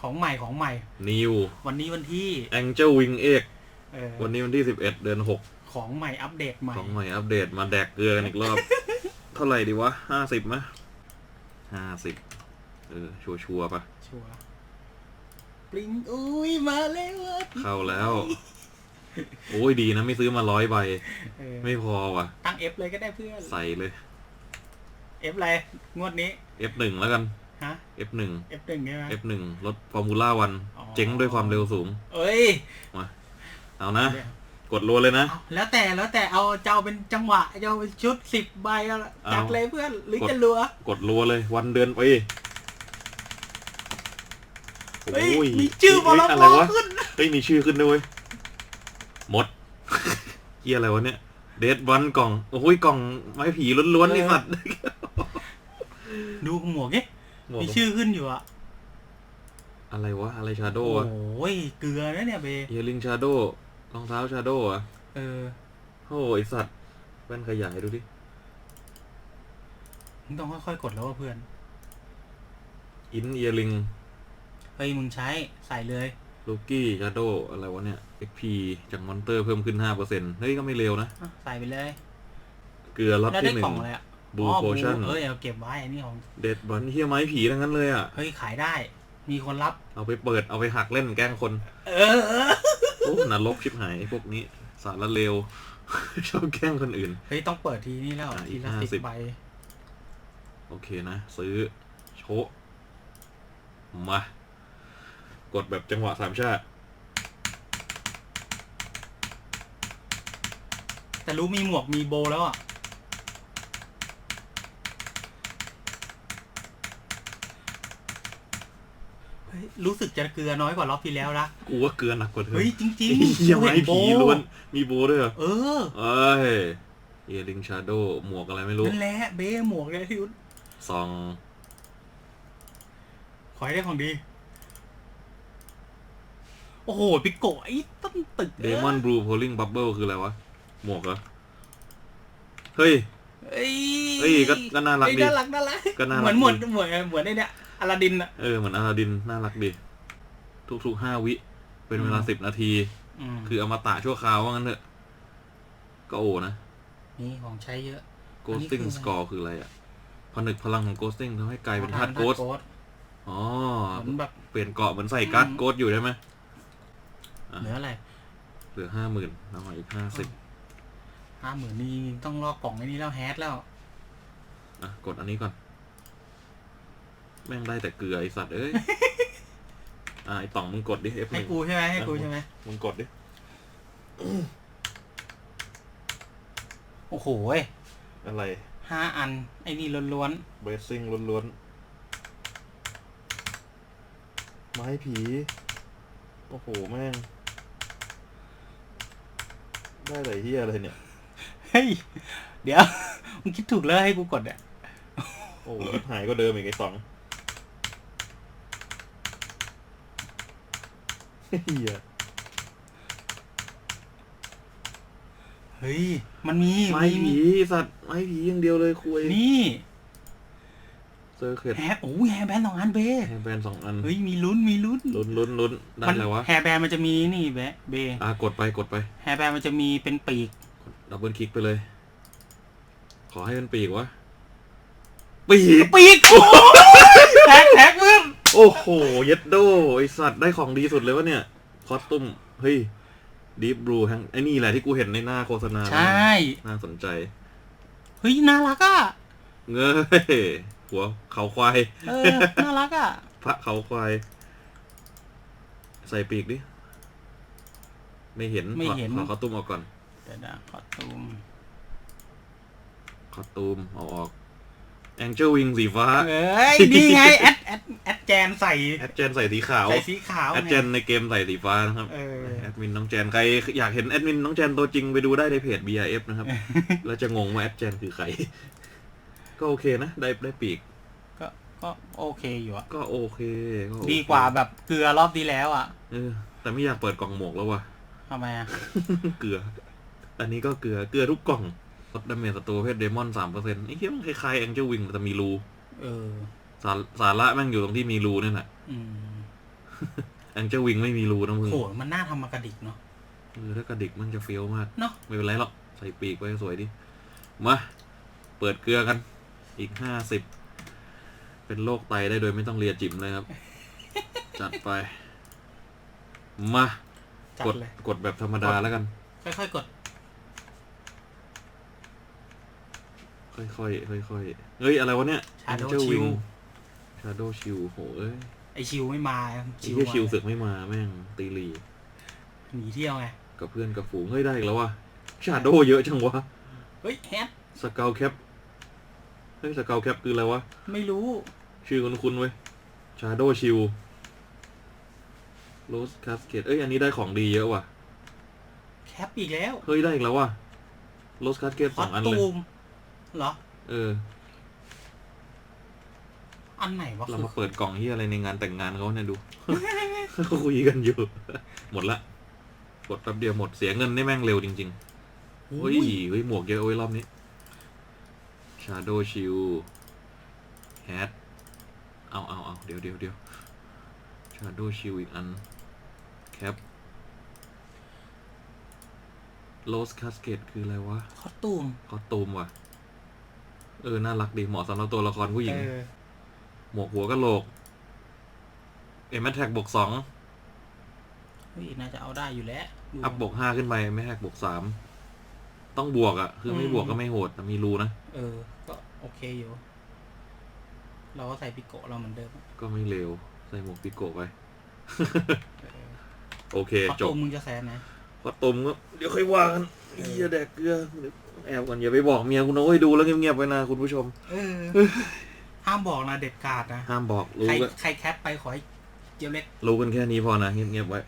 ของใหม่ของใหม่ นิว วันนี้วันที่แองเจิลวิงเอกเออวันนี้วันที่สิบเอ็ดเดือนหกของใหม่อัปเดตใหม่ ของใหม่อัปเดตมาแดกเกลือกันอีกรอบ เท่าไหร่ดีวะห้าสิบมะห้าสิบเออ ชัวชัวร์ๆปะชัวร์ปริงอุ้ยมาแล้วอะเข้าแล้ว โอ้ยดีนะ ไม่ซื้อมาร้อยใบเออไม่พอว่ะ ตั้ง F เลยก็ได้เพื่อน ใส่เลย F อะไร งวดนี้ F1 แล้วกัน ฮะ F1 F หนึ่งใช่ไหม F1 รถฟอร์มูล่าวันอ๋อ เจ๊งด้วยความเร็วสูง เอ้ยมา เอานะ กดรัวเลยนะ เอาแล้วแต่แล้วแต่เอาเจ้าเป็นจังหวะเจ้าเป็นชุดสิบใบเอาละเอา จัดเลยเพื่อนหรือกดจะรัว กดรัวเลยวันเดือนปีเฮ้ยโอ้ยมีชื่อบอลเฮ้ยบอะไรอวะ ขึ้น เฮ้ยมีชื่อขึ้นด้วยเวยหมด เฮียอะไรวะเนี่ย เดดวันกล่อง โอ้ยกล่องไม้ผีล้วนๆนี่สัตว์ ดูหมวกนี่ หมวกมีชื่อขึ้นอยู่อะอะไรวะ อะไรชาโดโอ้ว์อะยเกลือนะเนี่ยเบเฮียลิงชาโดรองเท้าชาโดว์อะเออโอ้ยสัตว์แว่นขยายดูดิมึงต้องค่อยๆกดแล้วว่าเพื่อนอินเอียลิงเฮ้ยมึงใช้ใส่เลย ลูกี้ชาโดอะไรวะเนี่ย XP จากมอนเตอร์เพิ่มขึ้น5%เฮ้ยก็ไม่เร็วนะ อะใส่ไปเลย เกลือล็อตแล้วได้ที่หนึ่กล่งองอะไรอะ บูอ๋อโพชั่นเอ้ยเอาเก็บไว้อันนี้ของ เดดบอลเฮียไม้ผีทั้งนั้นเลยอะ เฮ้ยขายได้ มีคนรับ เอาไปเปิดเอาไปหักเล่นแกล้งคนเออเออโอ้นรกชิบหายไอ้พวกนี้ สารเลว ชอบแกล้งคนอื่น เฮ้ยต้องเปิดทีนี่แล้วอะทีละอีกสิบ50ใบโอเคนะ ซื้อโชะมา กดแบบจังหวะสามชาติแต่รู้มีหมวกมีโบแล้วอะเฮ้ย รู้สึกจะเกลือน้อยกว่ารอบที่แล้วนะกูว่าเกลือหนักกว่าเธอเฮ้ยจริงไอ้ๆเฮียกูไม้เห็นโบผีล้วนมีโบด้วยเหรอเออเอ้ยเอียริงชาโดหมวกอะไรไม่รู้นั่นแหละเบ้หมวกเลยที่อุ๊ดซองขอให้ได้ของดี โอ้โหปิโกะไอ้ต้นตึกเดมอนบลูโพลิงบับเบิลคืออะไรวะ หมวกเหรอ เฮ้ยเอ้ยเอ้ยก็ก็น่ารักเอ้ยดีน่ารักน่ารักก็น่ารักเหมือนเหมือนดีเหมือนเหมือนไอ้เนี่ย อลาดินอะเออเหมือนอาราดินน่ารักดีทุกๆห้าวิ เป็นเวลาอืมสิบนาทีอืมคืออมตะชั่วคราวว่างั้นเถอะ ก็โอนะ นี่ของใช้เยอะ ghosting อันนี้คืออะไร score คืออะไรอะ ผนึกพลังของ ghosting ทำให้กลายเป็นธาตุโกสโกสอ๋อ เหมือนแบบ เปลี่ยนเกาะเหมือนใส่การ์ดอืม โกสอยู่ได้ไหม อะ เหลืออะไรเหลือห้าหมื่นเอามาอีกห้าสิบห้าหมื่นนี่ต้องลอกกล่องไอ้นี้แล้วแฮชแล้ว อะ กดอันนี้ก่อน แม่งได้แต่เกลือไอสัตว์เอ้ย อะไอต่องมึงกดดิ F หให้นึ่งกูใช่ไหมให้กูใช่ไหมมึงกดดิ โอ้โหอะไร ห้าอัน ไอ้นี่ล้วนเบสซิ่งล้วนๆ ไม้ผี โอ้โห แม่ง ได้หลายเฮียเลยเนี่ย ๆ เฮ้ย เดี๋ยว มึงคิดถูกแล้วให้กูกดอะ โอ้โหชิบหายก็เดิมอีกไอ้สอง เฮียเฮ้ย มันมีไม้ผีสัตว์ไม้ผีอย่างเดียวเลยคุยนี่เซอร์เคิดแฮร์โอ้ยแฮร์แบนด์สองอันเบแฮร์แบนสองอันเฮ้ยมีลุ้นมีลุ้นลุ้นลุ้นลุ้นได้มันแล้ววะแฮร์แบนด์มันจะมีนี่แบะเบอะกดไปกดไปแฮร์แบนด์มันจะมีเป็นปีกดับเบิลคลิกไปเลย ขอให้มันปีกวะปีกปีกโโอ้โห เย็ดโดไอสัตว์ได้ของดีสุดเลยวะเนี่ย คอสตุมเฮ้ยดีบลูแฮงไอ้นี่แหละที่กูเห็นในหน้าโฆษณาใช่ น่าสนใจ เฮ้ย น่ารักอะ เงยหัวเขาควาย เออ น่ารักอะ พระเขาควาย ใส่ปีกดิ ไม่เห็น ไม่เห็นขอขอคอสตุมออกก่อน เดี๋ยวนะขอตูมคอสตุมเอาออก แองเจิลวิงสีฟ้าเอ้ยนี่ไงแอดแอดแอดแจนใส่แอดเจนใส่สีขาวใส่สีขาวแอดไงเจนในเกมใส่สีฟ้านะครับเออแอดมินน้องแจนใครอยากเห็นแอดมินน้องแจนตัวจริงไปดูได้ในเพจ BRF นะครับแล้วจะงงว่าแอดเจนคือใคร ก็โอเคนะได้ได้ปีก ก็ก็โอเคอยู่อะก็โอเคก็โอเคดีกว่าแบบเกลือรอบที่แล้วอะเออแต่ไม่อยากเปิดกล่องหมวกแล้วว่ะทำไมอะเกลือ อันนี้ก็เกลือเกลือทุกกล่อง ลดดาเมจศัตรูประเพศเดมอนสามเปอร์เซ็นต์ไอ้เหี้ยมันคล้ายๆแองเจิลวิงแต่มีรูเออ สาสาระแม่งอยู่ตรงที่มีรูนี่แหละอืมแองเจิลวิงไม่มีรูนะมึงโหมันน่าทำมากระดิกเนาะเออถ้ากระดิกมันจะเฟี้ยวมาก เนาะไม่เป็นไรหรอก ใส่ปีกไว้สวยดิ มา เปิดเกลือกัน อีกห้าสิบ เป็นโรคไตได้โดยไม่ต้องเลียจิ๋มเลยครับ จัดไป มา จัดกดเลย กดแบบธรรมดาแล้วกัน ค่อยๆกด ค่อยๆค่อยๆเฮ้ย อะไรวะเนี่ย Shadow Angel Wing Shield Shadow Shield โหเอ้ยไอชิวไม่มาไอ้เหี้ยชิวมาศึกไม่มาแม่งตีหลี หนีเที่ยวไง กับเพื่อนกับฝูงเฮ้ยได้อีกแล้ววะ Shadow เยอะจังวะเฮ้ยแฮทสเกลแคปเฮ้ยสเกลแคปคืออะไรวะ ไม่รู้ ชื่อคุ้นๆเว้ย Shadow Shield Rose Cascade เอ้ย อันนี้ได้ของดีเยอะว่ะ แคปอีกแล้วเฮ้ยได้อีกแล้วว่ะ Rose Cascade คสออสงอันเลย ตูม เหรอ เออ อันไหนวะเราคือมาเปิดกล่องที่อะไรในงานแต่งงานเขาเนี่ยดู เขาคุยกันอยู่ หมดละ กดแป๊บเดียวหมดเสียเงินได้แม่งเร็วจริงๆโอ้เฮ้ยยเฮ้ยหมวกเยอะเว้ยรอบนี้ Shadow Shield Hat เอาเอาเอาเดี๋ยวเดี๋ยวเดี๋ยว Shadow Shield อีกอัน Cap Rose Cascade คืออะไรวะ คอสตูม คอสตูมว่ะ เออ น่ารักดี เหมาะสำหรับตัวละครผู้หญิง เออหมวกหัวกะโหลก เอ็มแท็กบวกสอง เฮ้ยน่าจะเอาได้อยู่แล้วดูอัพบวกห้าขึ้นไปไม่แท็กบวกสาม ต้องบวกอะ่ะ คือไม่อืมบวกก็ไม่โหดแต่มีรูนะ เออ ก็โอเคอยู่ เราก็ใส่ปิโกะเราเหมือนเดิมก็ไม่เร็วใส่หมวกปิโกะไปเออโอเคคอสจตูบมมึงจะแซนนะพอตุมก็เดี๋ยวค่อยว่ากัน เฮียแดกเกลือแอบก่อนอย่าไปบอกเมียคุณนะเว้ยดูแล้วเงียบๆไว้นะคุณผู้ชม เออห้ามบอกนะเด็ดขาดนะห้ามบอกรู้ใครกันใครแคปไปขอให้เจียวเล็กรู้กันแค่นี้พอนะเงียบๆไว้